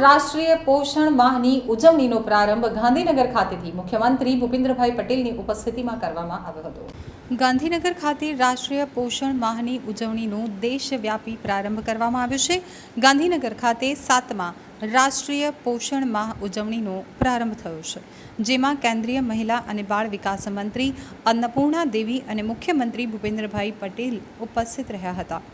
રાષ્ટ્રીય પોષણ માહની ઉજવણીનો પ્રારંભ ગાંધીનગર ખાતેથી મુખ્યમંત્રી ભૂપેન્દ્રભાઈ પટેલની ઉપસ્થિતિમાં કરવામાં આવ્યો હતો. ગાંધીનગર ખાતે રાષ્ટ્રીય પોષણ માહની ઉજવણીનો દેશવ્યાપી પ્રારંભ કરવામાં આવ્યો છે. ગાંધીનગર ખાતે સાતમા રાષ્ટ્રીય પોષણ માહ ઉજવણીનો પ્રારંભ થયો છે. જેમાં કેન્દ્રીય મહિલા અને બાળ વિકાસ મંત્રી અન્નપૂર્ણા દેવી અને મુખ્યમંત્રી ભૂપેન્દ્રભાઈ પટેલ ઉપસ્થિત રહ્યા હતા.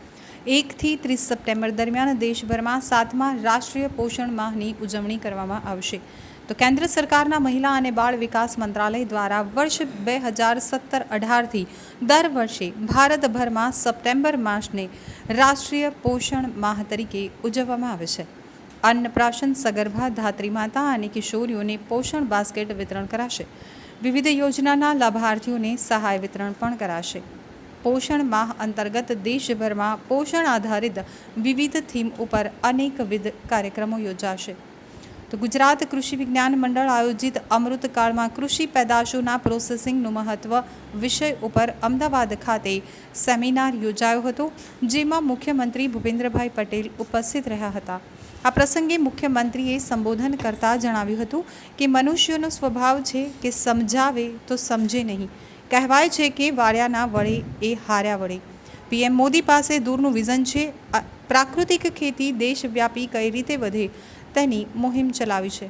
એકથી ત્રીસ સપ્ટેમ્બર દરમિયાન દેશભરમાં સાતમા રાષ્ટ્રીય પોષણ માહની ઉજવણી કરવામાં આવશે. તો કેન્દ્ર સરકારના મહિલા અને બાળ વિકાસ મંત્રાલય દ્વારા વર્ષ બે હજાર સત્તર અઢારથી દર વર્ષે ભારતભરમાં સપ્ટેમ્બર માસને રાષ્ટ્રીય પોષણ માહ તરીકે ઉજવવામાં આવે છે. અન્નપ્રાશન સગર્ભા, ધાત્રી માતા અને કિશોરીઓને પોષણ બાસ્કેટ વિતરણ કરાશે. વિવિધ યોજનાના લાભાર્થીઓને સહાય વિતરણ પણ કરાશે. પોષણ માહ અંતર્ગત દેશભરમાં પોષણ આધારિત વિવિધ થીમ ઉપર અનેકવિધ કાર્યક્રમો યોજાશે. તો ગુજરાત કૃષિ વિજ્ઞાન મંડળ આયોજિત અમૃતકાળમાં કૃષિ પેદાશોના પ્રોસેસિંગનું મહત્વ વિષય ઉપર અમદાવાદ ખાતે સેમિનાર યોજાયો હતો, જેમાં મુખ્યમંત્રી ભૂપેન્દ્રભાઈ પટેલ ઉપસ્થિત રહ્યા હતા. આ પ્રસંગે મુખ્યમંત્રીએ સંબોધન કરતાં જણાવ્યું હતું કે, મનુષ્યનો સ્વભાવ છે કે સમજાવે તો સમજે નહીં. કહેવાય છે કે વાળ્યાના વડે એ હાર્યા વડે પીએમ મોદી પાસે દૂરનું વિઝન છે પ્રાકૃતિક ખેતી દેશવ્યાપી કઈ રીતે વધે તેની મુહિમ ચલાવી છે.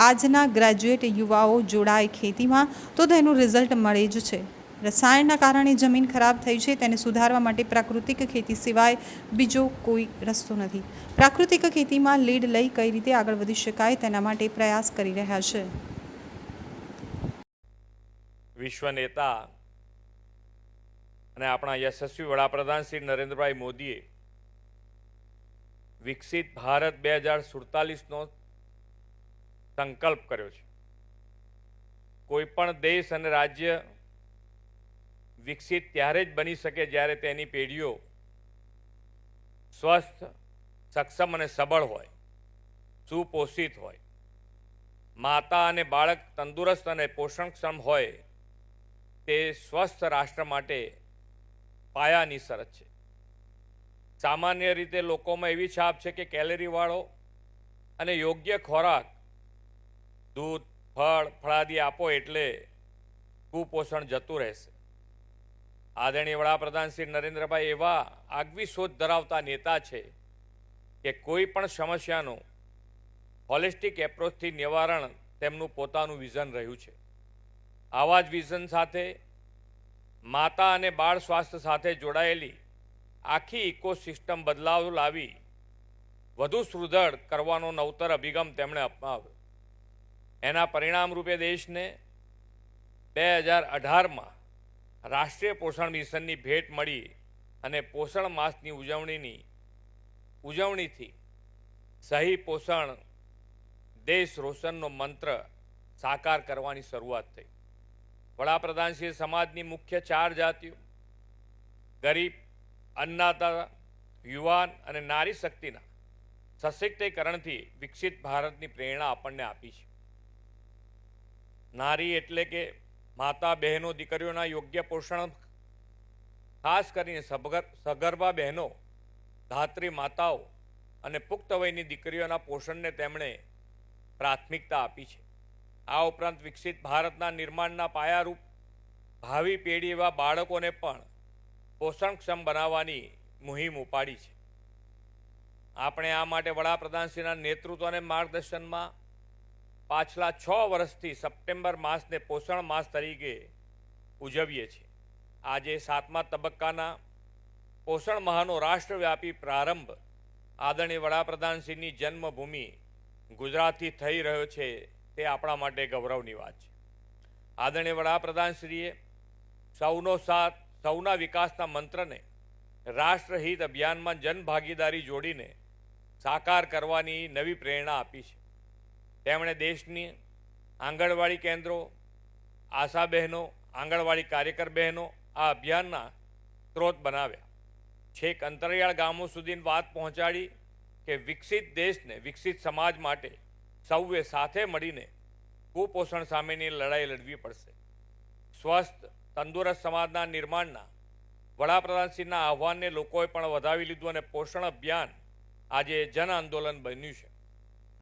આજના ગ્રેજ્યુએટ યુવાઓ જોડાય ખેતીમાં તો તેનું રિઝલ્ટ મળે જ છે. રસાયણના કારણે જમીન ખરાબ થઈ છે, તેને સુધારવા માટે પ્રાકૃતિક ખેતી સિવાય બીજો કોઈ રસ્તો નથી. પ્રાકૃતિક ખેતીમાં લીડ લઈ કઈ રીતે આગળ વધી શકાય તેના માટે પ્રયાસ કરી રહ્યા છે. વિશ્વ નેતા અને આપણા યશસ્વી વડાપ્રધાન શ્રી નરેન્દ્રભાઈ મોદીએ વિકસિત ભારત બે હજાર સુડતાલીસનો સંકલ્પ કર્યો છે. કોઈ પણ દેશ અને રાજ્ય વિકસિત ત્યારે જ બની શકે જ્યારે તેની પેઢીઓ સ્વસ્થ, સક્ષમ અને સબળ હોય, સુપોષિત હોય. માતા અને બાળક તંદુરસ્ત અને પોષણક્ષમ હોય તે સ્વસ્થ રાષ્ટ્ર માટે પાયાની શરત છે. સામાન્ય રીતે લોકોમાં એવી છાપ છે કે કેલેરીવાળો અને યોગ્ય ખોરાક, દૂધ, ફળ, ફળાદી આપો એટલે કુપોષણ જતું રહેશે. આદરણીય વડાપ્રધાન શ્રી નરેન્દ્રભાઈ એવા આગવી સોચ ધરાવતા નેતા છે કે કોઈ પણ સમસ્યાનું હોલિસ્ટિક એપ્રોચથી નિવારણ તેમનું પોતાનું વિઝન રહ્યું છે. આવા જ વિઝન સાથે, માતા અને બાળ સ્વાસ્થ્ય સાથે જોડાયેલી આખી ઇકોસિસ્ટમ બદલાવ લાવી વધુ સુદૃઢ કરવાનો નવતર અભિગમ તેમણે અપનાવ્યો. એના પરિણામ રૂપે દેશને બે હજાર અઢારમાં રાષ્ટ્રીય પોષણ મિશનની ભેટ મળી અને પોષણ માસની ઉજવણીની, ઉજવણીથી સહી પોષણ દેશ રોશનનો મંત્ર સાકાર કરવાની શરૂઆત થઈ. વડાપ્રધાનશ્રી સમાજની મુખ્ય ચાર જાતિઓ, ગરીબ, અન્નદાતા, યુવાન અને નારી શક્તિના સશક્તિકરણથી વિકસિત ભારતની પ્રેરણા આપણને આપી છે. નારી એટલે કે માતા બહેનો દીકરીઓના યોગ્ય પોષણ, ખાસ કરીને સગર્ભા બહેનો, ધાત્રી માતાઓ અને પુખ્ત વયની દીકરીઓના પોષણને તેમણે પ્રાથમિકતા આપી છે. આ ઉપરાંત વિકસિત ભારતના નિર્માણના પાયારૂપ ભાવિ પેઢી એવા બાળકોને પણ પોષણક્ષમ બનાવવાની મુહિમ ઉપાડી છે. આપણે આ માટે વડાપ્રધાનશ્રીના નેતૃત્વ અને માર્ગદર્શનમાં પાછલા છ વર્ષથી સપ્ટેમ્બર માસને પોષણ માસ તરીકે ઉજવીએ છીએ. આજે સાતમા તબક્કાના પોષણ માહનો રાષ્ટ્રવ્યાપી પ્રારંભ આદરણીય વડાપ્રધાનશ્રીની જન્મભૂમિ ગુજરાતથી થઈ રહ્યો છે તે આપણા માટે ગૌરવની વાત છે. આદરણીય વડાપ્રધાનશ્રીએ સૌનો સાથ, સૌના વિકાસના મંત્રને રાષ્ટ્રહિત અભિયાનમાં જનભાગીદારી જોડીને સાકાર કરવાની નવી પ્રેરણા આપી છે. તેમણે દેશની આંગણવાડી કેન્દ્રો આશા બહેનો આંગણવાડી કાર્યકર બહેનો આ અભિયાનના સ્ત્રોત બનાવ્યા. છેક અંતરિયાળ ગામો સુધી વાત પહોંચાડી કે વિકસિત દેશને વિકસિત સમાજ માટે સૌએ સાથે મળીને કુપોષણ સામેની લડાઈ લડવી પડશે. સ્વસ્થ, તંદુરસ્ત સમાજના નિર્માણના, વડાપ્રધાનશ્રીના આહવાનને લોકોએ પણ વધાવી લીધું અને પોષણ અભિયાન આજે જન આંદોલન બન્યું છે.